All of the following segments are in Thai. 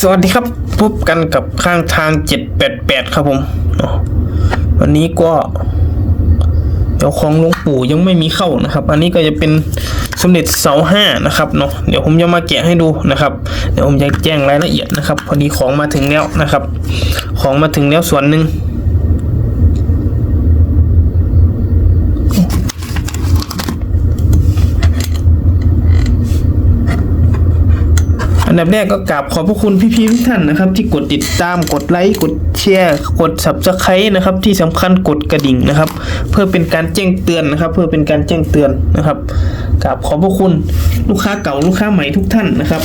สวัสดีครับพบกันกับข้างทาง 788 ครับผม วันนี้ก็เดี๋ยวของหลวงปู่ยังไม่มีเข้านะครับ อันนี้ก็จะเป็นสมเด็จเสาห้านะครับเนาะเดี๋ยวผมจะมาแกะให้ดูนะครับ เดี๋ยวผมจะแจ้งรายละเอียดนะครับ พอดีของมาถึงแล้วนะครับ ของมาถึงแล้วส่วนหนึ่ง อันดับแรกก็กราบขอบพระคุณพี่ๆทุกท่านนะครับ ที่กดติดตามกดไลค์กดแชร์กด subscribe นะครับ ที่สำคัญกดกระดิ่งนะครับ เพื่อเป็นการแจ้งเตือนนะครับ เพื่อเป็นการแจ้งเตือนนะครับกราบขอบพระคุณลูกค้าเก่าลูกค้าใหม่ทุกท่านนะครับ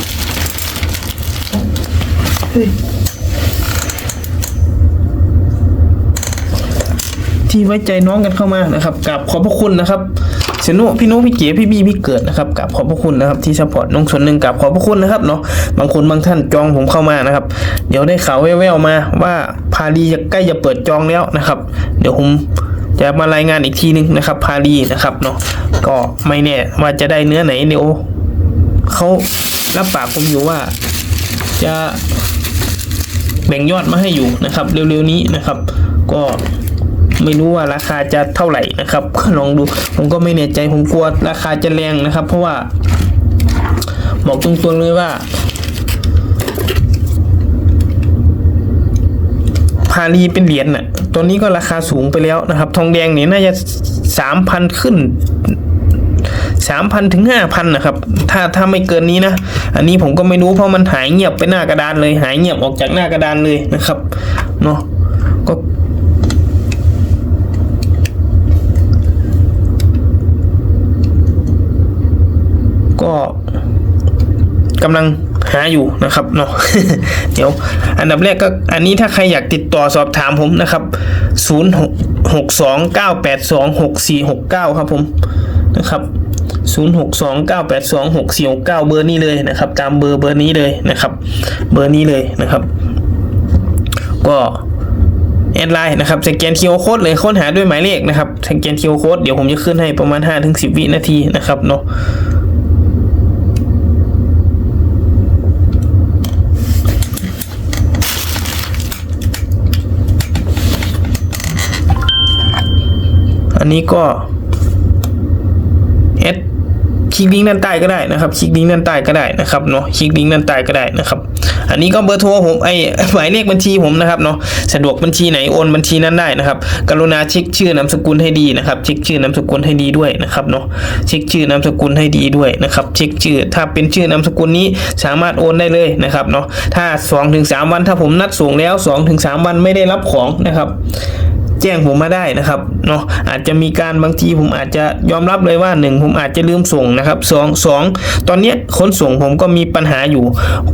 ที่ไว้ใจน้องกันเข้ามานะครับกราบขอบพระคุณนะครับ สนุพี่นุพี่เก๋พี่บี้พี่เกิดนะครับกับขอบพระคุณนะครับที่สปอร์ตน้องส่วนหนึ่งกับขอบพระคุณนะครับเนาะบางคนบางท่านจองผมเข้ามานะครับ เดี๋ยวได้ข่าวแว่วๆมาว่าพาลีจะใกล้จะเปิดจองแล้วนะครับ เดี๋ยวผมจะมารายงานอีกทีนึงนะครับพาลีนะครับเนาะก็ไม่แน่ว่าจะได้เนื้อไหนเดี๋ยวเขารับปากผมอยู่ว่าจะแบ่งยอดมาให้อยู่นะครับ เร็วๆนี้นะครับ ก็ ไม่รู้ว่าราคาจะเท่าไหร่นะครับลองดูผมก็ไม่แน่ใจผมกลัวราคาจะแรงนะครับ เพราะว่า บอกตรงๆเลยว่าพาลีเป็นเหรียญน่ะตัวนี้ก็ราคาสูงไปแล้วนะครับ ทองแดงเนี่ยน่าจะสามพันขึ้นสามพันถึงห้าพันนะครับ ถ้าถ้าไม่เกินนี้นะ อันนี้ผมก็ไม่รู้เพราะมันหายเงียบไปหน้ากระดานเลย หายเงียบออกจากหน้ากระดานเลยนะครับ เนาะก็ ก็กำลังหาอยู่นะครับเนาะเดี๋ยว อันดับแรกก็อันนี้ถ้าใครอยากติดต่อสอบถามผมนะครับ 0629826469 ครับผมนะครับ 0 6 2 9 8 2 6 4 6 9 เบอร์นี้เลยนะครับ ตามเบอร์เบอร์นี้เลยนะครับ เบอร์นี้เลยนะครับ ก็แอดไลน์นะครับสแกนคิวโค้ดเลยค้นหาด้วยหมายเลขนะครับสแกนคิวโค้ดเดี๋ยวผมจะขึ้นให้ประมาณ 5-10 วินาทีนะครับเนาะ นนี้ก็แอดคลิกลิงก์ด้านใต้ก็ได้นะครับ คลิกลิงก์ด้านใต้ก็ได้นะครับเนาะ คลิกลิงก์ด้านใต้ก็ได้นะครับ อันนี้ก็เบอร์โทรผมไอหมายเลขบัญชีผมนะครับเนาะ สะดวกบัญชีไหนโอนบัญชีนั้นได้นะครับ กรุณาเช็คชื่อนามสกุลให้ดีนะครับ เช็คชื่อนามสกุลให้ดีด้วยนะครับเนาะ เช็คชื่อนามสกุลให้ดีด้วยนะครับ เช็คชื่อ ถ้าเป็นชื่อนามสกุลนี้สามารถโอนได้เลยนะครับเนาะ ถ้า2-3ถึงวันถ้าผมนัดส่งแล้ว2-3ถึงวันไม่ได้รับของนะครับ แจ้งผมมาได้นะครับเนาะอาจจะมีการบางทีผมอาจจะยอมรับเลยว่าหนึ่งผมอาจจะลืมส่งนะครับสองสองตอนเนี้ยขนส่งผมก็มีปัญหาอยู่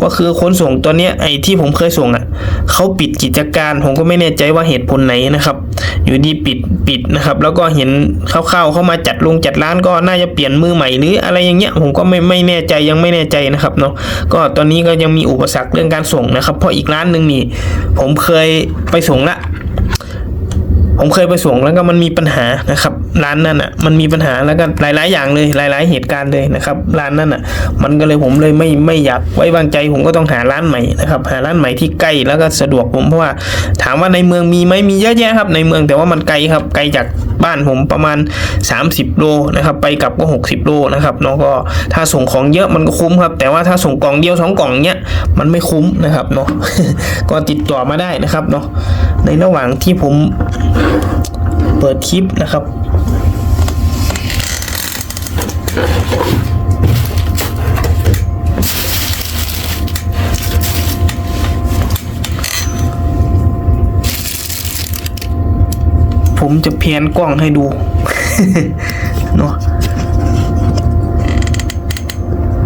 ก็คือขนส่งตอนเนี้ยไอ้ที่ผมเคยส่งอะเขาปิดกิจการผมก็ไม่แน่ใจว่าเหตุผลไหนนะครับ อยู่ดีปิดปิดนะครับ แล้วก็เห็นเข้าวๆเข้ามาจัดลงจัดร้านก็น่าจะเปลี่ยนมือใหม่หรืออะไรอย่างเงี้ยผมก็ไม่ไม่แน่ใจยังไม่แน่ใจนะครับเนาะก็ตอนนี้ก็ยังมีอุปสรรคเรื่องการส่งนะครับ เพราะอีกร้านหนึ่งนี่ผมเคยไปส่งละ ผมเคยไปส่งแล้วก็มันมีปัญหานะครับร้านนั้นอะมันมีปัญหาแล้วก็หลาย ๆ อย่างเลยหลาย ๆ เหตุการณ์เลยนะครับร้านนั้นอะ มันก็เลยผมเลยไม่ไม่อยากไว้วางใจผมก็ต้องหาร้านใหม่นะครับหาร้านใหม่ที่ใกล้แล้วก็สะดวกผมเพราะว่าถามว่าในเมืองมีไหมมีเยอะแยะครับ ในเมืองแต่ว่ามันไกลครับไกลจากบ้านผมประมาณ 30 โลนะครับไปกลับก็ 60 โลนะครับเนาะก็ถ้าส่งของเยอะมันก็คุ้มครับ แต่ว่าถ้าส่งกล่องเดียวสองกล่องเนี้ยมันไม่คุ้มนะครับเนาะก็ติดต่อมาได้นะครับเนาะในระหว่างที่ผมเปิดคลิปนะครับ ผมจะเพียนกล้องให้ดูเนาะ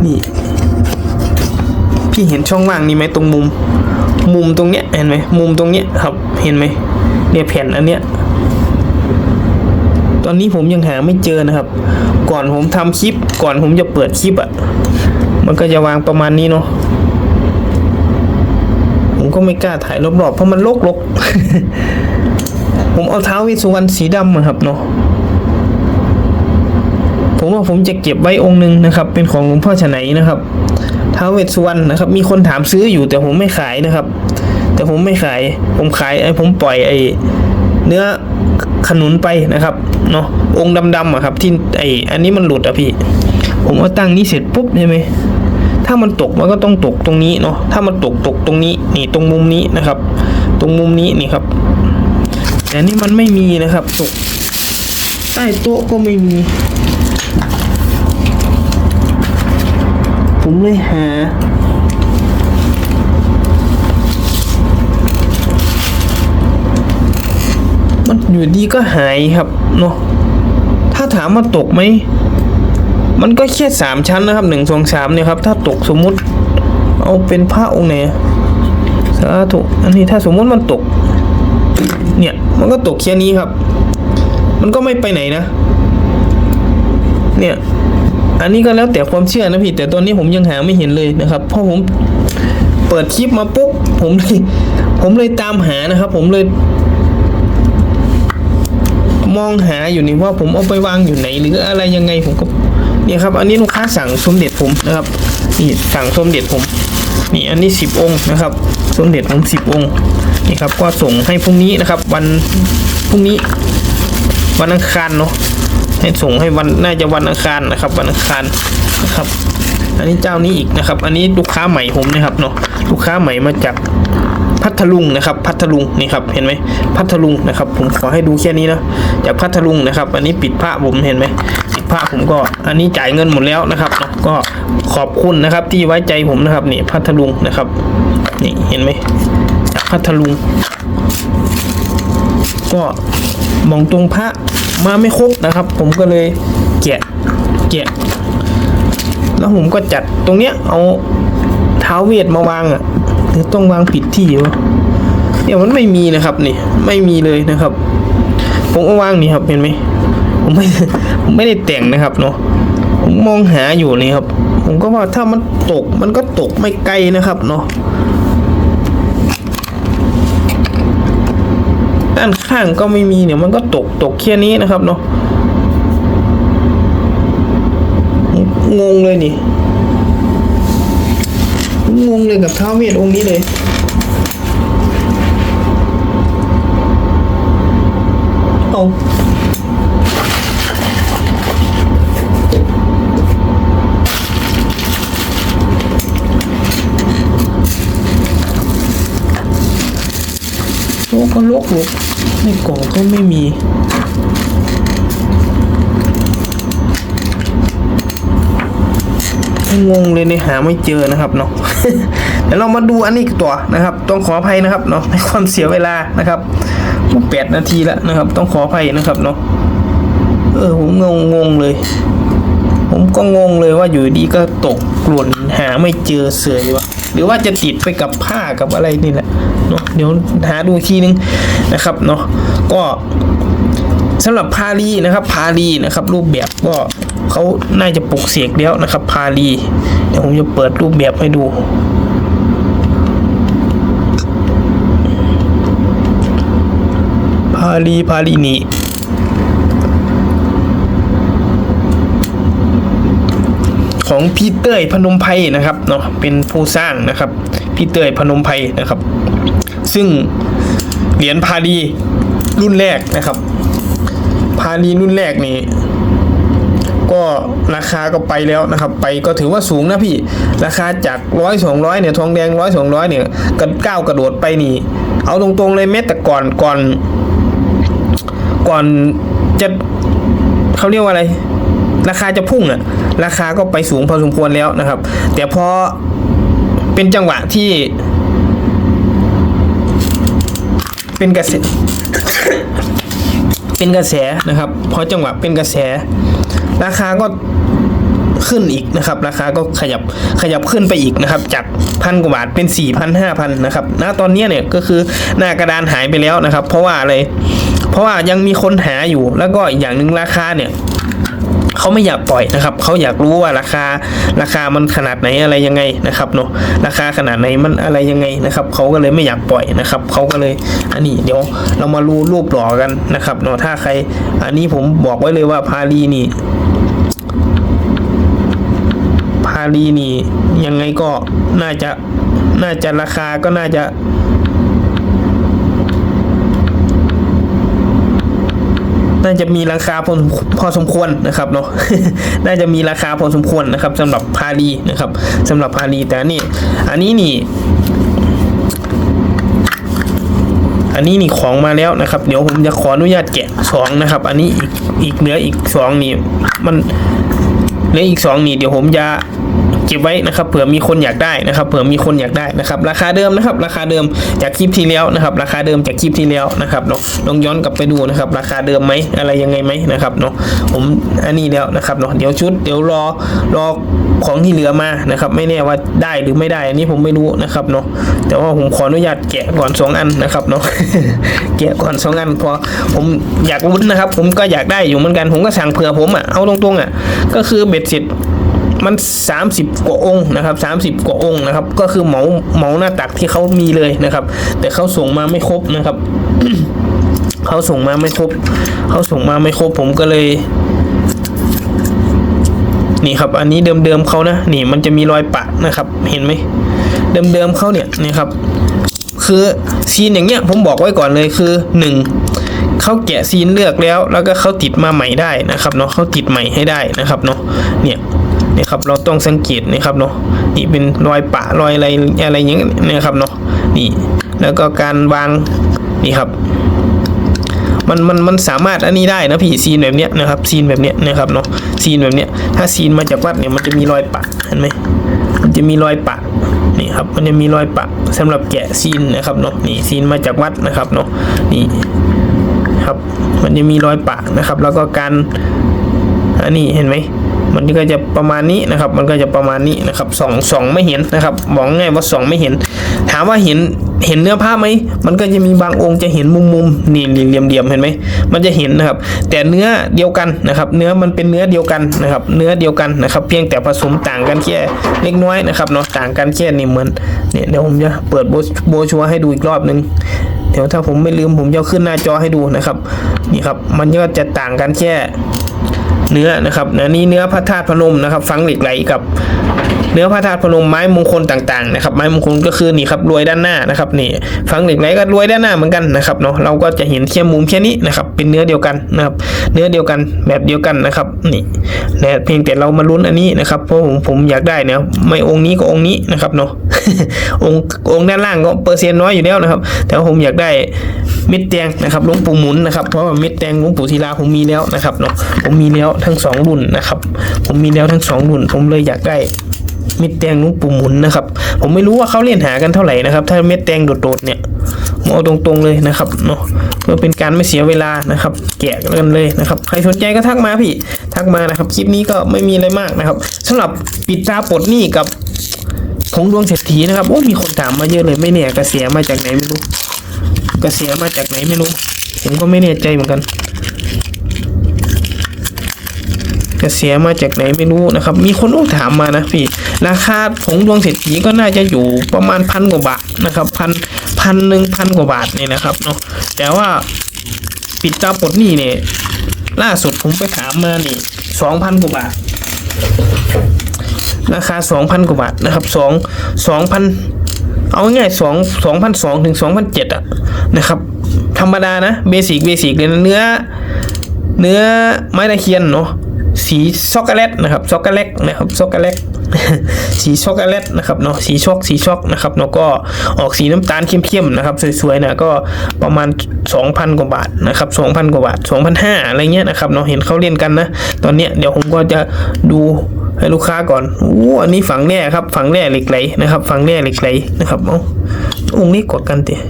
นี่พี่เห็นช่องว่างนี้ไหมตรงมุม มุมตรงเนี้ยเห็นไหมมุมตรงเนี้ยครับเห็นไหม เนี่ยแผ่นอันเนี้ยตอนนี้ผมยังหาไม่เจอนะครับ ก่อนผมทำคลิป ก่อนผมจะเปิดคลิปอะ่ะ มันก็จะวางประมาณนี้เนาะผมก็ไม่กล้าถ่ายรอบๆเพราะมันลกๆผมเอาเท้าวิสุวรรณสีดำอะครับเนาะผมว่าผมจะเก็บไว้องค์หนึ่งนะครับ เป็นของหลวงพ่อฉะไหนนะครับท้าวเวสสุวรรณนะครับ มีคนถามซื้ออยู่แต่ผมไม่ขายนะครับ แต่ผมไม่ขาย ผมขายไอ้ผมปล่อยไอ้เนื้อขนุนไปนะครับเนาะองค์ดำๆอะครับ ที่ไอ้อันนี้มันหลุดอะพี่ ผมเอาตั้งนี้เสร็จปุ๊บใช่ไหมถ้ามันตกมันก็ต้องตกตรงนี้เนาะถ้ามันตกตกตรงนี้นี่ตรงมุมนี้นะครับ ตรงมุมนี้นี่ครับ แต่นี่มันไม่มีนะครับตกใต้โต๊ะก็ไม่มี ผมเลยหา มัน อยู่ดีก็หายครับเนาะถ้าถามว่าตกไหม มันก็แค่สามชั้นนะครับหนึ่งสองสามเนี่ยครับ ถ้าตกสมมุติ เอาเป็นพระองค์ไหนสาธุอันนี้ถ้าสมมติมันตก เนี่ย มันก็ตกแค่นี้ครับ มันก็ไม่ไปไหนนะ เนี่ย อันนี้ก็แล้วแต่ความเชื่อนะพี่ แต่ตอนนี้ผมยังหาไม่เห็นเลยนะครับ เพราะผมเปิดคลิปมาปุ๊บผมเลยผมเลยตามหานะครับ ผมเลย มองหาอยู่นี่ว่าผมเอาไปวางอยู่ไหน หรืออะไรยังไงผมก็เนี่ยครับ อันนี้ลูกค้าสั่งสมเด็จผมนะครับนี่สั่งสมเด็จผมนี่อันนี้สิบองค์นะครับ สมเด็จผมสิบองค์นี่ครับก็ส่งให้พรุ่งนี้นะครับ วันพรุ่งนี้วันอังคารเนาะให้ส่งให้วันน่าจะวันอังคารนะครับ วันอังคารนะครับ อันนี้เจ้านี้อีกนะครับ อันนี้ลูกค้าใหม่ผมนะครับเนาะลูกค้าใหม่มาจาก พัทลุงนะครับพัทลุงนี่ครับเห็นไหมพัทลุงนะครับผมขอให้ดูแค่นี้นะจากพัทลุงนะครับ อันนี้ปิดผ้าผมเห็นไหมปิดผ้าผมก็อันนี้จ่ายเงินหมดแล้วนะครับเนาะก็ขอบคุณนะครับที่ไว้ใจผมนะครับนี่พัทลุงนะครับนี่เห็นไหมจากพัทลุง ก็มองตรงพระมาไม่ครบนะครับ ผมก็เลยแกะแกะแล้วผมก็จัดตรงเนี้ยเอาเท้าเวทมาวางอะ ต้องวางผิดที่วะเนี่ยมันไม่มีนะครับนี่ไม่มีเลยนะครับ ผมก็วางนี่ครับเห็นไหมผมไม่ผมไม่ได้แต่งนะครับเนาะผมมองหาอยู่นี่ครับ ผมก็ว่าถ้ามันตกมันก็ตกไม่ไกลนะครับเนาะด้านข้างก็ไม่มีเนี่ยมันก็ตกตกแค่นี้นะครับเนาะงงเลยนี่ งงเลยกับท้าวเวทองค์นี้เลยเอาโลกก็โลกลกในกล่องก็ไม่มี งงเลยในยหาไม่เจอนะครับเนาะเดี๋ยวเรามาดูอันนี้ตัวนะครับ ต้องขออภัยนะครับเนาะในความเสียเวลานะครับแปดนาทีแล้วนะครับ ต้องขออภัยนะครับเนาะเออผมงงงงเลย ผมก็งงเลยว่าอยู่ดีก็ตกหล่นหาไม่เจอเสือยวะหรือว่าจะติดไปกับผ้ากับอะไรนี่แหละเนาะเดี๋ยวหาดูอีกทีนึงนะครับเนาะก็สำหรับพาลีนะครับพาลีนะครับ รูปแบบก็ เขาน่าจะปลุกเสียกแล้วนะครับ พาลีเดี๋ยวผมจะเปิดรูปแบบให้ดู พาลีพาลีนีของพี่เต้ยพนมไพรนะครับเนาะเป็นผู้สร้างนะครับพี่เต้ยพนมไพรนะครับ ซึ่งเหรียญพาลีรุ่นแรกนะครับ พาลีรุ่นแรกนี่ ก็ราคาก็ไปแล้วนะครับ ไปก็ถือว่าสูงนะพี่ ราคาจากร้อยสองร้อยเนี่ยทองแดงร้อยสองร้อยเนี่ยกระก้าวกระโดดไปนี่ เอาตรงๆเลยแม้แต่ก่อนก่อน ก่อนจะเขาเรียกว่าอะไร ราคาจะพุ่งอะราคาก็ไปสูงพอสมควรแล้วนะครับ แต่พอเป็นจังหวะที่ เป็นกระแสเป็นกระแสนะครับพอจังหวะเป็นกระแส ราคาก็ขึ้นอีกนะครับ ราคาก็ขยับขยับขึ้นไปอีกนะครับ จากพันกว่าบาทเป็นสี่พันห้าพันนะครับณตอนนี้เนี่ยก็คือหน้ากระดานหายไปแล้วนะครับ เพราะว่าอะไร เพราะว่ายังมีคนหาอยู่แล้วก็อีกอย่างหนึ่งราคาเนี่ยเขาไม่อยากปล่อยนะครับ เขาอยากรู้ว่าราคาราคามันขนาดไหนอะไรยังไงนะครับเนาะราคาขนาดไหนมันอะไรยังไงนะครับ เขาก็เลยไม่อยากปล่อยนะครับ เขาก็เลยอันนี้เดี๋ยวเรามารูรูปหล่อกันนะครับเนาะถ้าใคร อันนี้ผมบอกไว้เลยว่าพาลีนี่ พาา ลีนี่ ยังไงก็น่าจะน่าจะราคาก็น่าจะ น่าจะมีราคาพอสมพอสมควรนะครับเนาะน่าจะมีราคาพอสมควรนะครับสำหรับพาลีนะครับสำหรับพาลีแต่นนี่ อันนี้นี่อันนี้นี่ของมาแล้วนะครับ เดี๋ยวผมจะขออนุญาตแกะสองนะครับ อันนี้อีกอีกเหลืออีกสองนี่มันเหลืออีกสองนี่เดี๋ยวผมจะ เก็บไว้นะครับเผื่อมีคนอยากได้นะครับเผื่อมีคนอยากได้นะครับ ราคาเดิมนะครับ ราคาเดิมจากคลิปที่แล้วนะครับ ราคาเดิมจากคลิปที่แล้วนะครับเนาะลองย้อนกลับไปดูนะครับ ราคาเดิมไหมอะไรยังไงไหมนะครับเนาะผมอันนี้แล้วนะครับเนาะเดี๋ยวชุดเดี๋ยวรอรอของที่เหลือมานะครับ ไม่แน่ว่าได้หรือไม่ได้ อันนี้ผมไม่รู้นะครับเนาะแต่ว่าผมขออนุญาตแกะก่อนสองอันนะครับเนาะแกะก่อนสองอันเพอผมอยากลุ้นนะครับ ผมก็อยากได้อยู่เหมือนกันผมก็สั่งเผื่อผมอะเอาตรงๆอะก็คือเบ็ดเสร็จ มัน 30 กว่าองค์นะครับ 30 กว่าองค์นะครับ ก็คือเหมาเหมาหน้าตักที่เขามีเลยนะครับ แต่เขาส่งมาไม่ครบนะครับเขาส่งมาไม่ครบเขาส่งมาไม่ครบผมก็เลย นี่ครับ อันนี้เดิมๆเขานะนี่มันจะมีรอยปะนะครับ เห็นไหมเดิมๆเขาเนี่ยนี่ครับ คือซีนอย่างเงี้ยผมบอกไว้ก่อนเลยคือหนึ่งเขาแกะซีนเลือกแล้ว แล้วก็เขาติดมาใหม่ได้นะครับเนาะเขาติดใหม่ให้ได้นะครับเนาะเนี่ย นี่ครับเราต้องสังเกตนะครับเนาะนี่เป็นรอยปะรอยอะไรอะไรอย่างเงี้ยนะครับเนาะนี่แล้วก็การวางนี่ครับมันมันมันสามารถอันนี้ได้นะพี่ซีนแบบเนี้ยนะครับซีนแบบเนี้ยนะครับเนาะซีนแบบเนี้ยถ้าซีนมาจากวัดเนี่ยมันจะมีรอยปะเห็นไหมมันจะมีรอยปะนี่ครับมันจะมีรอยปะสำหรับแกะซีนนะครับเนาะนี่ซีนมาจากวัดนะครับเนาะนี่ครับ มันจะมีรอยปะนะครับ แล้วก็การอันนี้เห็นไหม มันก็จะประมาณนี้นะครับ มันก็จะประมาณนี้นะครับสองสองไม่เห็นนะครับบอกง่ายว่าสองไม่เห็น ถามว่าเห็นเห็นเนื้อผ้าไหมมันก็จะมีบางองค์จะเห็นมุมมุมนี่เหลี่ยมเหลี่ยมเห็นไหมมันจะเห็นนะครับ แต่เนื้อเดียวกันนะครับ เนื้อมันเป็นเนื้อเดียวกันนะครับ เนื้อเดียวกันนะครับ เพียงแต่ผสมต่างกันแค่เล็กน้อยนะครับเนาะต่างกันแค่นี่เหมือนเนี่ยเดี๋ยวผมจะเปิดโบชัวให้ดูอีกรอบหนึ่งเดี๋ยวถ้าผมไม่ลืมผมจะขึ้นหน้าจอให้ดูนะครับนี่ครับ มันก็จะต่างกันแค่ เนื้อนะครับอันนี้เนื้อพระธาตุพนมนะครับฟังเหล็กไหลกับเนื้อพระธาตุพนมไม้มงคลต่างๆนะครับไม้มงคลก็คือนี่ครับรวยด้านหน้านะครับนี่ฟังเหล็กไหลก็รวยด้านหน้าเหมือนกันนะครับเนาะเราก็จะเห็นแค่มุมแค่นี้นะครับเป็นเนื้อเดียวกันนะครับเนื้อเดียวกันแบบเดียวกันนะครับนี่แต่เพียงแต่เรามาลุ้นอันนี้นะครับเพราะผมผมอยากได้เนี่ยไม่องค์นี้ก็องค์นี้นะครับเนาะองค์องค์ด้านล่างก็เปอร์เซ็นต์น้อยอยู่แล้วนะครับ แต่ว่าผมอยากได้ เม็ดแดงนะครับหลวงปู่หมุนนะครับเพราะว่าเม็ดแดงหลวงปู่ศิลาผมมีแล้วนะครับเนาะผมมีแล้วทั้งสองรุ่นนะครับ ผมมีแล้วทั้งสองรุ่น ผมเลยอยากได้เม็ดแดงหลุงปู่หมุนนะครับ ผมไม่รู้ว่าเขาเล่นหากันเท่าไหร่นะครับ ถ้าเม็ดแดงโดดๆเนี่ยผมเอาตรงๆเลยนะครับเนาะเพื่อเป็นการไม่เสียเวลานะครับ แกะกันเลยนะครับ ใครสนใจก็ทักมาพี่ ทักมานะครับ คลิปนี้ก็ไม่มีอะไรมากนะครับสำหรับปิดตาปลดหนี้กับผงดวงเศรษฐีนะครับ โอ้ มีคนถามมาเยอะเลย ไม่แน่กระเสียมาจากไหนไม่รู้ กระเสียมาจากไหนไม่รู้ ผมก็ไม่แน่ใจเหมือนกันจะเสียมาจากไหนไม่รู้นะครับ มีคนโอ้ถามมานะพี่ ราคาผงดวงเศรษฐีก็น่าจะอยู่ประมาณพันกว่าบาทนะครับพันพันหนึ่งพันกว่าบาทนี่นะครับเนาะแต่ว่าปิดตาปลดหนี้เนี่ยล่าสุดผมไปถามมานี่สองพันกว่าบาทราคาสองพันกว่าบาทนะครับสองสองพัน เอาง่ายสองสองพันสองถึงสองพันเจ็ดอะนะครับ ธรรมดานะเบสิกเบสิกเลยนะเนื้อ เนื้อไม้ตะเคียนเนาะสีช็อกโกแลตนะครับช็อกโกแลตนะครับช็อกโกแลต สีช็อกโกแลตนะครับเนาะสีช็อกสีช็อกนะครับเนาะก็ออกสีน้ำตาลเข้มๆนะครับสวยๆนะก็ประมาณ 2,000 กว่าบาทนะครับ2,000 กว่าบาท2,500อะไรเงี้ยนะครับเนาะเห็นเขาเล่นกันนะ ตอนเนี้ยเดี๋ยวผมก็จะดูให้ลูกค้าก่อนอู้อันนี้ฝังแร่ครับฝังแร่เหล็กไหลนะครับฝังแร่เหล็กไหลนะครับเอ้าองค์นี้กดกันเตะ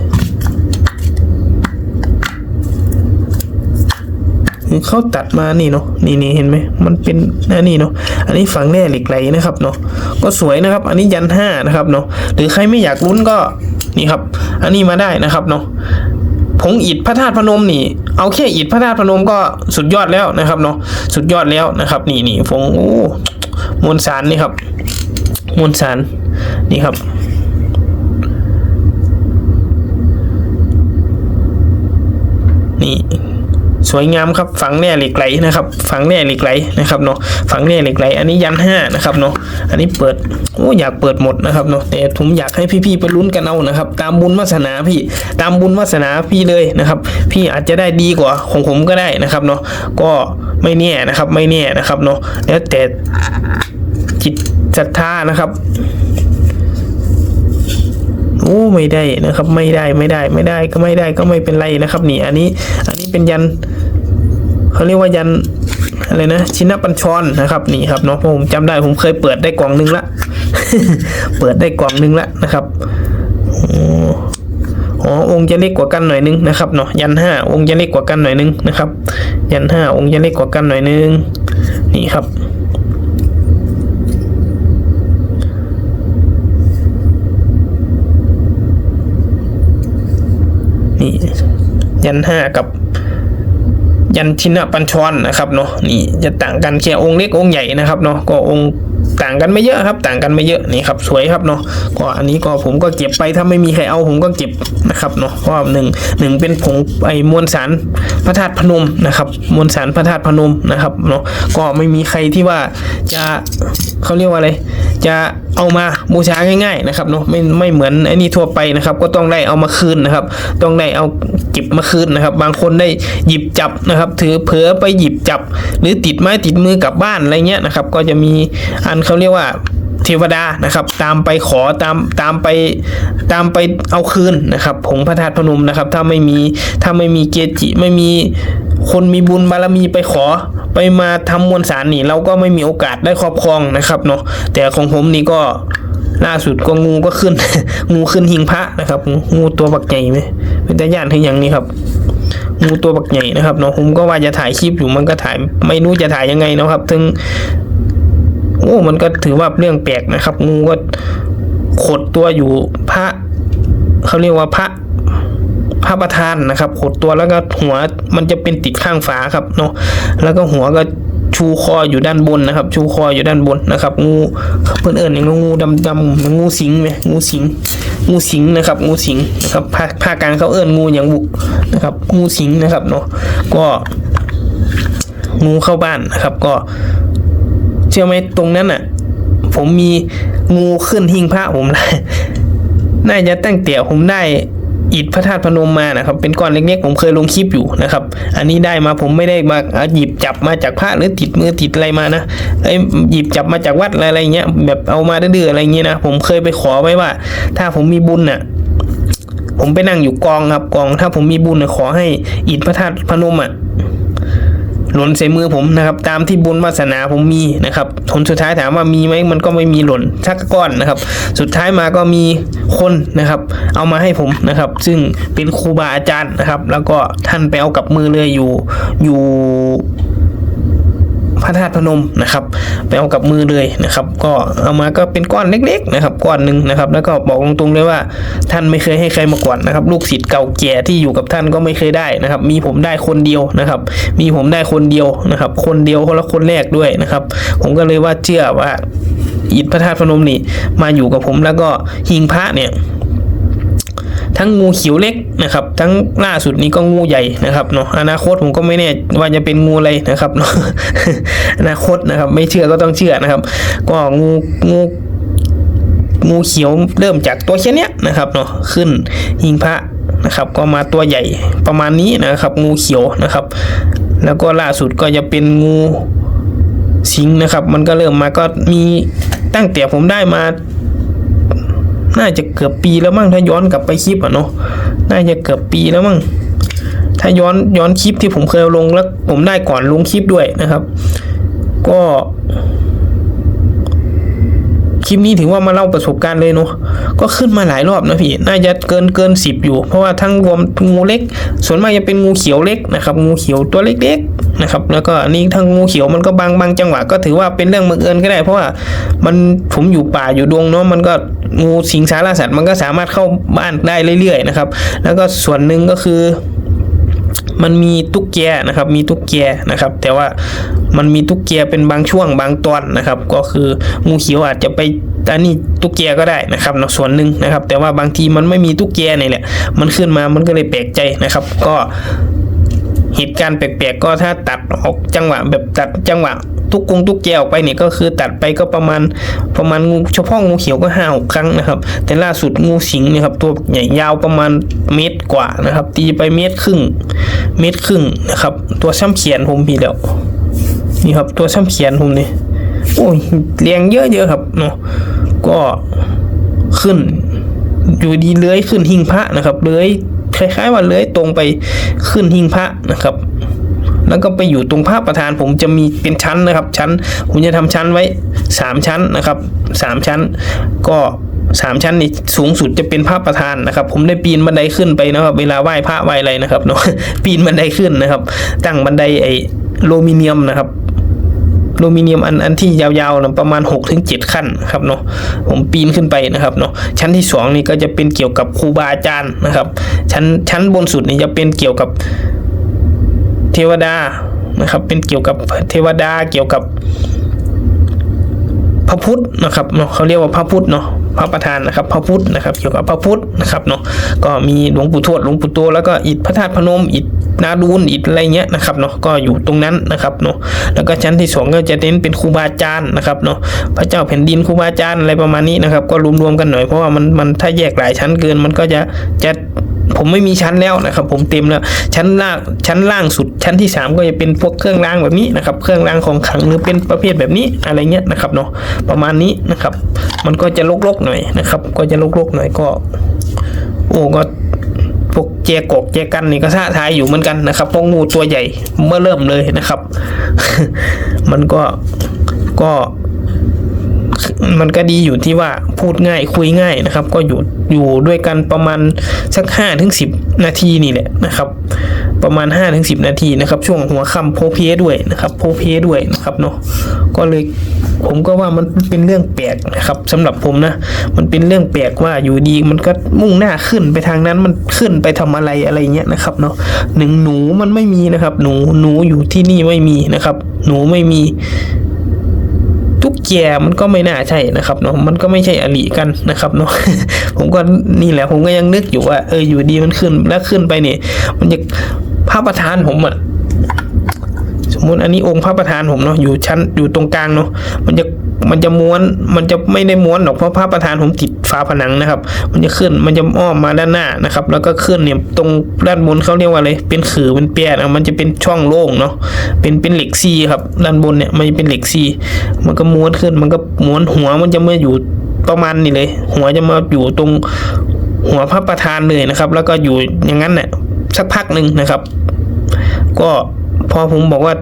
เขาตัดมานี่เนาะนี่นี่เห็นไหมมันเป็นอันนี้เนาะอันนี้ฝังแร่เหล็กไหลนะครับเนาะก็สวยนะครับ อันนี้ยันห้านะครับเนาะหรือใครไม่อยากลุ้นก็นี่ครับ อันนี้มาได้นะครับเนาะผงอิฐพระธาตุพนมนี่ เอาแค่อิฐพระธาตุพนมก็สุดยอดแล้วนะครับเนาะสุดยอดแล้วนะครับ นี่นี่ผงโอ้มวลสารนี่ครับ มวลสารนี่ครับนี่ วยงามครับฝังแร่เหล็กไหลนะครับฝังแร่เหล็กไหลนะครับเนาะฝังแร่เหล็กไหล อันนี้ยันห้านะครับเนาะอันนี้เปิดโอ้อยากเปิดหมดนะครับเนาะแต่ผมอยากให้พี่ๆไปลุ้นกันเอานะครับ ตามบุญวาสนาพี่ ตามบุญวาสนาพี่เลยนะครับ พี่อาจจะได้ดีกว่าของผมก็ได้นะครับเนาะก็ไม่แน่นะครับไม่แน่นะครับเนาะแล้วแต่จิตศรัทธานะครับโอ้ไม่ได้นะครับไม่ได้ไม่ได้ไม่ได้ก็ไม่ได้ก็ไม่เป็นไรนะครับนี่อันนี้อันนี้เป็นยัน เขาเรียกว่ายันอะไรนะชินปัญชรนะครับนี่ครับเนาะผมจำได้ผมเคยเปิดได้กล่องหนึงละ เปิดได้กล่องหนึงละนะครับอ้อ๋อองค์จะเล็กกว่ากันหน่อยนึงนะครับเนาะยันห้าองค์จะเล็กกว่ากันหน่อยนึงนะครับ ยันห้าองค์จะเล็กกว่ากันหน่อยนึง นี่ครับนี่ยันห้ากับ ยันชินะปัญชรนะครับเนาะนี่จะต่างกันแค่องค์เล็กองค์ใหญ่นะครับเนาะก็องค์ต่างกันไม่เยอะครับ ต่างกันไม่เยอะนี่ครับสวยครับเนาะก็อันนี้ก็ผมก็เก็บไปถ้าไม่มีใครเอาผมก็เก็บนะครับเนาะเพราะหนึ่งหนึ่งเป็นผงไอ้มวลสารพระธาตุพนมนะครับมวลสารพระธาตุพนมนะครับเนาะก็ไม่มีใครที่ว่าจะเขาเรียกว่าอะไร จะเอามาบูชาง่ายๆนะครับเนาะไม่ไม่เหมือนไอ้นี่ทั่วไปนะครับ ก็ต้องได้เอามาคืนนะครับ ต้องได้เอาเก็บมาคืนนะครับ บางคนได้หยิบจับนะครับ ถือเผลอไปหยิบจับ หรือติดไม้ติดมือกลับบ้านอะไรเงี้ยนะครับ ก็จะมีอันเขาเรียกว่า เทวดานะครับ ตามไปขอตามตามไปตามไปเอาคืนนะครับผงพระธาตุพนมนะครับ ถ้าไม่มีถ้าไม่มีเกจิไม่มีคนมีบุญบารมีไปขอไปมาทำมวลสารนี่เราก็ไม่มีโอกาสได้ครอบครองนะครับเนาะแต่ของผมนี่ก็ล่าสุดก็งูก็ขึ้น งูขึ้นหิงพระนะครับ งูตัวบักใหญ่ไหมเป็นตาย่านถึงอย่างนี้ครับ งูตัวบักใหญ่นะครับเนาะผมก็ว่าจะถ่ายคลิปอยู่มันก็ถ่ายไม่รู้จะถ่ายยังไงนะครับถึง โอ้มันก็ถือว่าเรื่องแปลกนะครับ งูก็ขดตัวอยู่พระเขาเรียกว่าพระพระประธานนะครับ ขดตัวแล้วก็หัวมันจะเป็นติดข้างฝาครับเนาะแล้วก็หัวก็ชูคออยู่ด้านบนนะครับ ชูคออยู่ด้านบนนะครับ งูเพื่อนเอิญอย่างงูดำดำๆงูสิงไหมงูสิงงูสิงนะครับ งูสิงนะครับภาคภาคกลางเขาเอิญงูอย่างบุกนะครับ งูสิงนะครับเนาะก็งูเข้าบ้านนะครับ ก็ เชื่อไหมตรงนั้นอะ ผมมีงูขึ้นหิ้งพระผมได้น่าจะตั้งแต่ผมได้อิฐพระธาตุพนมมานะครับ เป็นก้อนเล็กๆผมเคยลงคลิปอยู่นะครับ อันนี้ได้มาผมไม่ได้มาหยิบจับมาจากพระหรือติดมือติดอะไรมานะไอ้หยิบจับมาจากวัดอะไรอะไรเงี้ยแบบเอามาดื้อๆอะไรเงี้ยนะผมเคยไปขอไว้ว่า ถ้าผมมีบุญน่ะ ผมไปนั่งอยู่กองครับกอง ถ้าผมมีบุญน่ะขอให้อิฐพระธาตุพนมอะ หล่นใส่มือผมนะครับตามที่บุญวาสนาผมมีนะครับผลสุดท้ายถามว่ามีไหมมันก็ไม่มีหล่นชักก้อนนะครับ สุดท้ายมาก็มีคนนะครับ เอามาให้ผมนะครับ ซึ่งเป็นครูบาอาจารย์นะครับ แล้วก็ท่านไปเอากับมือเลยอยู่อยู่ พระธาตุพนมนะครับไปเอากับมือเลยนะครับก็เอามาก็เป็นก้อนเล็กๆนะครับก้อนหนึ่งนะครับแล้วก็บอกตรงๆเลยว่าท่านไม่เคยให้ใครมาก่อนนะครับลูกศิษย์เก่าแก่ที่อยู่กับท่านก็ไม่เคยได้นะครับ มีผมได้คนเดียวนะครับ มีผมได้คนเดียวนะครับ คนเดียวคนละคนแรกด้วยนะครับ ผมก็เลยว่าเชื่อว่าอิฐพระธาตุพนมนี่มาอยู่กับผมแล้วก็หิงพระเนี่ย ทั้งงูเขียวเล็กนะครับ ทั้งล่าสุดนี้ก็งูใหญ่นะครับเนาะอนาคตผมก็ไม่แน่ว่าจะเป็นงูอะไรนะครับเนาะอนาคตนะครับ ไม่เชื่อก็ต้องเชื่อนะครับ ก็งูงูงูเขียวเริ่มจากตัวแค่เนี้ยนะครับเนาะขึ้นหิงพระนะครับ ก็มาตัวใหญ่ประมาณนี้นะครับ งูเขียวนะครับ แล้วก็ล่าสุดก็จะเป็นงูสิงนะครับ มันก็เริ่มมาก็มีตั้งแต่ผมได้มา น่าจะเกือบปีแล้วมั้งถ้าย้อนกลับไปคลิปอะเนาะน่าจะเกือบปีแล้วมั้งถ้าย้อนย้อนคลิปที่ผมเคยลงแล้วผมได้ก่อนลงคลิปด้วยนะครับ ก็ คลิปนี้ถือว่ามาเล่าประสบการณ์เลยเนาะก็ขึ้นมาหลายรอบนะพี่น่าจะเกินเกินสิบอยู่ เพราะว่าทั้งรวมงูเล็ก ส่วนมากจะเป็นงูเขียวเล็กนะครับงูเขียวตัวเล็กๆนะครับแล้วก็นนี้ทั้งงูเขียวมันก็บางบางจังหวะก็ถือว่าเป็นเรื่องบังเอิญก็ได้ เพราะว่ามันผมอยู่ป่าอยู่ดงเนาะมันก็งูสิงสารสัตว์มันก็สามารถเข้าบ้านได้เรื่อยๆนะครับแล้วก็ส่วนหนึ่งก็คือ มันมีตุ๊กแกนะครับ มีตุ๊กแกนะครับ แต่ว่ามันมีตุ๊กแกเป็นบางช่วงบางตอนนะครับ ก็คืองูเขียวอาจจะไปอันนี้ตุ๊กแกก็ได้นะครับนะส่วนหนึ่งนะครับ แต่ว่าบางทีมันไม่มีตุ๊กแกนี่แหละ มันขึ้นมามันก็เลยแปลกใจนะครับ ก็ เหตุการณ์แปลกๆก็ถ้าตัดออกจังหวะแบบตัดจังหวะทุกกงทุกแกออกไปเนี่ยก็คือตัดไปก็ประมาณประมาณงูเฉพาะงูเขียวก็ห้าหกครั้งนะครับ แต่ล่าสุดงูสิงเนี่ยครับตัวใหญ่ยาวประมาณเมตรกว่านะครับ ตีไปเมตรครึ่งเมตรครึ่งนะครับ ตัวซ้ำเขียนผมพี่แล้วนี่ครับตัวซ้ำเขียนผมนี่โอ้ยเลี้ยงเยอะๆครับเนาะก็ขึ้นอยู่ดีเลื้อยขึ้นหิ้งพระนะครับเลื้อย คล้ายๆว่าเลื้อยตรงไปขึ้นหิ้งพระนะครับ แล้วก็ไปอยู่ตรงภาพประธานผมจะมีเป็นชั้นนะครับ ชั้นผมจะทำชั้นไว้สามชั้นนะครับสามชั้น ก็สามชั้นนี่สูงสุดจะเป็นภาพประธานนะครับ ผมได้ปีนบันไดขึ้นไปนะครับ เวลาไหว้พระไหว้อะไรนะครับเนาะปีนบันไดขึ้นนะครับ ตั้งบันไดไอโลมิเนียมนะครับ โลมิเนียมอันอันที่ยาวๆนะประมาณ 6-7ถึงขั้นครับเนาะผมปีนขึ้นไปนะครับเนาะชั้นที่สองนี่ก็จะเป็นเกี่ยวกับครูบาอาจารย์นะครับ ชั้นชั้นบนสุดนี่จะเป็นเกี่ยวกับเทวดานะครับ เป็นเกี่ยวกับเทวดาเกี่ยวกับพระพุทธนะครับเนาะเขาเรียกว่าพระพุทธเนาะพระประธานนะครับพระพุทธนะครับ เกี่ยวกับพระพุทธนะครับเนาะก็มีหลวงปู่ทวดหลวงปู่โตแล้วก็อิฐพระธาตุพนมอิฐ นาดูนอิฐอะไรเงี้ยนะครับเนาะก็อยู่ตรงนั้นนะครับเนาะแล้วก็ชั้นที่สองก็จะเน้นเป็นครูบาอาจารย์นะครับเนาะพระเจ้าแผ่นดินครูบาอาจารย์อะไรประมาณนี้นะครับ ก็รวมๆกันหน่อยเพราะว่ามันมันถ้าแยกหลายชั้นเกินมันก็จะจะผมไม่มีชั้นแล้วนะครับ ผมเต็มแล้วชั้นล่างชั้นล่างสุดชั้นที่สามก็จะเป็นพวกเครื่องรางแบบนี้นะครับ เครื่องรางของขังหรือเป็นประเภทแบบนี้อะไรเงี้ยนะครับเนาะประมาณนี้นะครับ มันก็จะลกๆหน่อยนะครับ ก็จะลกๆหน่อยก็ โอ้ก็ พวกแจกอกแจกันนี่ก็ท่าทายอยู่เหมือนกันนะครับเพราะงูตัวใหญ่เมื่อเริ่มเลยนะครับ มันก็ก็มันก็ดีอยู่ที่ว่าพูดง่ายคุยง่ายนะครับ ก็อยู่อยู่ด้วยกันประมาณสักห้าถึงสิบนาทีนี่แหละนะครับ ประมาณ5้าถึงสินาทีนะครับ ช่วงหัวค่ำโพเพด้วยนะครับโพเพด้วยนะครับเนาะก็เลย ผมก็ว่ามันเป็นเรื่องแปลกนะครับสำหรับผมนะ มันเป็นเรื่องแปลกว่าอยู่ดีมันก็มุ่งหน้าขึ้นไปทางนั้นมันขึ้นไปทำอะไรอะไรเงี้ยนะครับเนาะหนึ่งหนูมันไม่มีนะครับ หนูหนูอยู่ที่นี่ไม่มีนะครับ หนูไม่มีทุกแกมันก็ไม่น่าใช่นะครับเนาะมันก็ไม่ใช่อลีกันนะครับเนาะผมก็นี่แหละผมก็ยังนึกอยู่ว่าเอออยู่ดีมันขึ้นแล้วขึ้นไปเนี่ยมันจะพระประธานผมอะ สมมุติอันนี้องค์พระประธานผมเนาะอยู่ชั้นอยู่ตรงกลางเนาะมันจะมันจะม้วนมันจะไม่ได้ม้วนหรอกเพราะพระประธานผมติดฝาผนังนะครับ มันจะขึ้นมันจะอ้อมมาด้านหน้านะครับ แล้วก็ขึ้นเนี่ยตรงด้านบนเขาเรียกว่าอะไรเป็นขือเป็นเปียนะมันจะเป็นช่องโล่งเนาะเป็นเป็นเหล็กซีครับด้านบนเนี่ยมันจะเป็นเหล็กซีมันก็ม้วนขึ้นมันก็ม้วนหัวมันจะมาอยู่ประมาณนี่เลย หัวจะมาอยู่ตรงหัวพระประธานเลยนะครับ แล้วก็อยู่อย่างนั้นเนี่ยสักพักหนึ่งนะครับ ก็ พอผมบอกว่า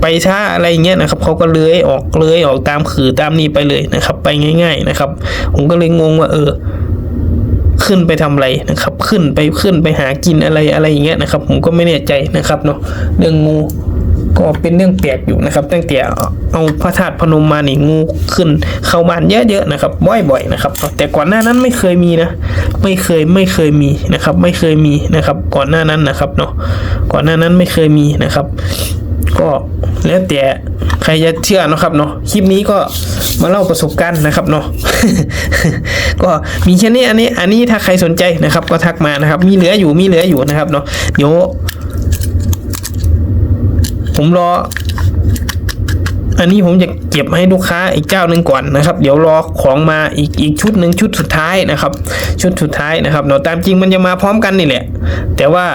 ไปช้าอะไรเงี้ยนะครับเขาก็เลื้อยออกเลื้อยออกตามขือตามนี้ไปเลยนะครับ ไปง่าย ๆนะครับ ผมก็เลยงงว่าเออ ขึ้นไปทำอะไรนะครับ ขึ้นไปขึ้นไปหากินอะไรอะไรอย่างเงี้ยนะครับ ผมก็ไม่แน่ใจนะครับเนาะเรื่องงู ก็เป็นเรื่องแปลกอยู่นะครับ ตั้งแต่เอาพระธาตุพนมมานี่งูขึ้น เข้าบ้านเยอะๆนะครับ บ่อยๆนะครับ แต่ก่อนหน้านั้นไม่เคยมีนะ ไม่เคยไม่เคยมีนะครับ ไม่เคยมีนะครับ ก่อนหน้านั้นนะครับเนาะก่อนหน้านั้นไม่เคยมีนะครับ ก็แล้วแต่ใครจะเชื่อนะครับเนาะคลิปนี้ก็มาเล่าประสบการณ์นะครับเนาะก็มีแค่นี้อันนี้ อันนี้ถ้าใครสนใจนะครับ ก็ทักมานะครับ มีเหลืออยู่มีเหลืออยู่นะครับเนาะเดี๋ยว ผมรอ อันนี้ผมจะเก็บให้ลูกค้าอีกเจ้าหนึ่งก่อนนะครับ เดี๋ยวรอของมาอีกอีกชุดหนึ่งชุดสุดท้ายนะครับ ชุดสุดท้ายนะครับเนาะตามจริงมันจะมาพร้อมกันนี่แหละ แต่ว่า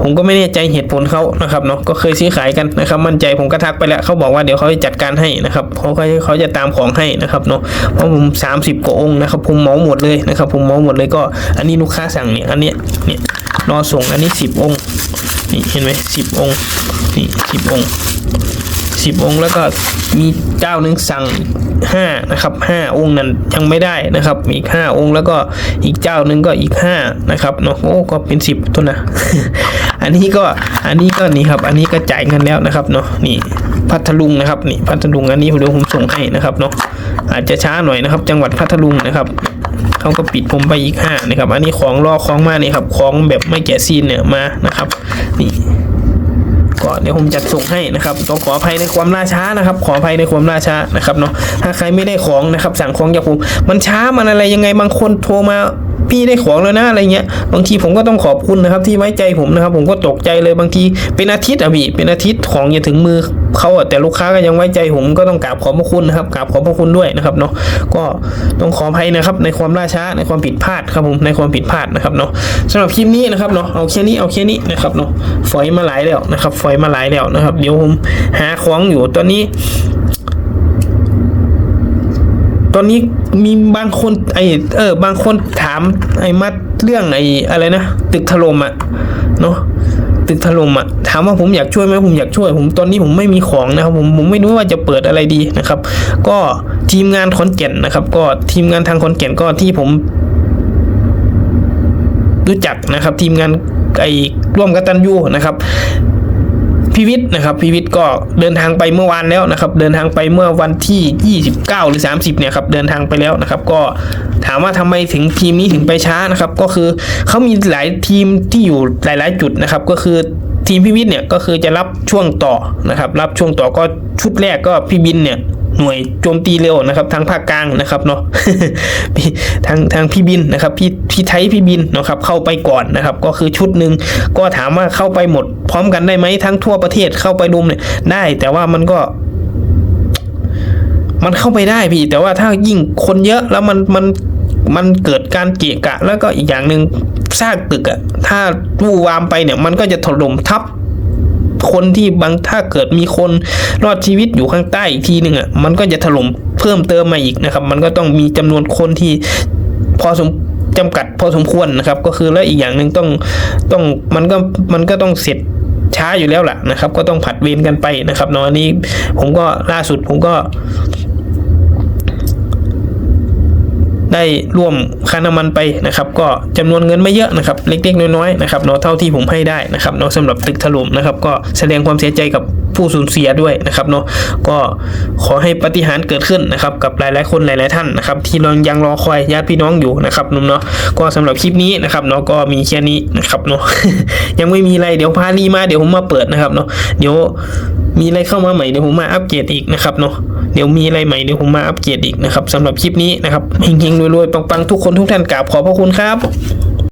ผมก็ไม่แน่ใจเหตุผลเขานะครับเนาะก็เคยซื้อขายกันนะครับ มั่นใจผมก็ทักไปแล้วเขาบอกว่าเดี๋ยวเขาจะจัดการให้นะครับเขาเขาเขาจะตามของให้นะครับเนาะเพราะผมสามสิบกว่าองค์นะครับผมเหมาหมดเลยนะครับ ผมเมาหมดเลยก็ อันนี้ลูกค้าสั่งเนี่ยอันเนี้ยเนี่ยรอส่งอันนี้สิบองค์ นี่เห็นไหมสิบองค์นี่สิบองค์สิบองค์แล้วก็มีเจ้าหนึ่งสั่งห้านะครับห้าองค์นั้นยังไม่ได้นะครับอีกห้าองค์แล้วก็อีกเจ้าหนึ่งก็อีกห้านะครับเนาะโอ้ก็เป็นสิบตัวนะ อันนี้ก็อันนี้ก็นี่ครับอันนี้ก็จ่ายเงินแล้วนะครับเนาะนี่พัทลุงนะครับนี่พัทลุงอันนี้เดี๋ยวผมส่งให้นะครับเนาะอาจจะช้าหน่อยนะครับ จังหวัดพัทลุงนะครับเขาก็ปิดผมไปอีกห้านะครับ อันนี้ของรอของมานี่ครับของแบบไม่แกะซีนเนี่ยมานะครับนี่ก็เดี๋ยวผมจัดส่งให้นะครับต้องขออภัยในความล่าช้านะครับ ขออภัยในความล่าช้านะครับเนาะถ้าใครไม่ได้ของนะครับ สั่งของจากผมมันช้ามันอะไรยังไงบางคนโทรมา พี่ได้ของแล้วนะอะไรเงี้ยบางทีผมก็ต้องขอบคุณนะครับที่ไว้ใจผมนะครับ ผมก็ตกใจเลยบางทีเป็นอาทิตย์อะพี่เป็นอาทิตย์ของจะถึงมือเขาอะแต่ลูกค้าก็ยังไว้ใจผมก็ต้องกราบขอบพระคุณนะครับกราบขอบพระคุณด้วยนะครับเนาะก็ต้องขออภัยนะครับ ในความล่าช้าในความผิดพลาดครับผมในความผิดพลาดนะครับเนาะสำหรับคลิปนี้นะครับเนาะเอาแค่นี้เอาแค่นี้นะครับเนาะฝอยมาหลายแล้วนะครับ ฝอยมาหลายแล้วนะครับ เดี๋ยวผมหาของอยู่ตอนนี้ ตอนนี้มีบางคนไอเออบางคนถามไอมัดเรื่องไออะไรนะตึกถล่มอะเนาะตึกถล่มอะถามว่าผมอยากช่วยไหมผมอยากช่วย ผมตอนนี้ผมไม่มีของนะครับผมผมไม่รู้ว่าจะเปิดอะไรดีนะครับ ก็ทีมงานขอนแก่นนะครับ ก็ทีมงานทางขอนแก่นก็ที่ผม รู้จักนะครับ ทีมงานไอร่วมกตันยูนะครับ พิวิทย์นะครับพิวิทย์ก็เดินทางไปเมื่อวานแล้วนะครับเดินทางไปเมื่อวันที่ 29 หรือ 30เนี่ยครับเดินทางไปแล้วนะครับก็ถามว่าทำไมถึงทีมนี้ถึงไปช้านะครับก็คือเขามีหลายทีมที่อยู่หลายๆจุดนะครับก็คือทีมพิวิทย์เนี่ยก็คือจะรับช่วงต่อนะครับรับช่วงต่อก็ชุดแรกก็พี่บินเนี่ย หน่วยโจมตีเร็วนะครับทางภาคกลางนะครับเนาะทางทางพี่บินนะครับพี่พี่ไทยพี่บินนะครับเข้าไปก่อนนะครับ ก็คือชุดหนึ่งก็ถามว่าเข้าไปหมด พร้อมกันได้ไหมทั้งทั่วประเทศเข้าไปรุมเนี่ยได้ แต่ว่ามันก็มันเข้าไปได้พี่ แต่ว่าถ้ายิ่งคนเยอะแล้วมันมันมันเกิดการเกะกะ แล้วก็อีกอย่างหนึ่งซากตึกอะถ้าวูวามไปเนี่ย มันก็จะถล่มทับ คนที่บางถ้าเกิดมีคนรอดชีวิตอยู่ข้างใต้อีกทีหนึ่งอะมันก็จะถล่มเพิ่มเติมมาอีกนะครับ มันก็ต้องมีจำนวนคนที่พอสมจำกัดพอสมควรนะครับ ก็คือแล้วอีกอย่างหนึ่งต้องต้องมันก็มันก็ต้องเสร็จช้าอยู่แล้วแหละนะครับ ก็ต้องผัดเวรกันไปนะครับเนาะอันนี้ผมก็ล่าสุดผมก็ ได้ร่วมค่าน้ำมันไปนะครับ ก็จำนวนเงินไม่เยอะนะครับ เล็กๆ น้อยๆนะครับเนาะเท่าที่ผมให้ได้นะครับเนาะสำหรับตึกถล่มนะครับ ก็แสดงความเสียใจกับผู้สูญเสียด้วยนะครับเนาะก็ขอให้ปฏิหารเกิดขึ้นนะครับ กับหลายๆคนหลายๆท่านนะครับ ที่เรายังรอคอยญาติพี่น้องอยู่นะครับนุ่มเนาะก็สำหรับคลิปนี้นะครับเนาะก็มีแค่นี้นะครับเนาะยังไม่มีอะไรเดี๋ยวพารีมาเดี๋ยวผมมาเปิดนะครับเนาะเดี๋ยว มีอะไรเข้ามาใหม่เดี๋ยวผมมาอัปเกรดอีกนะครับเนาะเดี๋ยวมีอะไรใหม่เดี๋ยวผมมาอัปเกรดอีกนะครับสำหรับคลิปนี้นะครับเฮงๆรวยๆปังๆทุกคนทุกท่านกราบขอบพระคุณครับ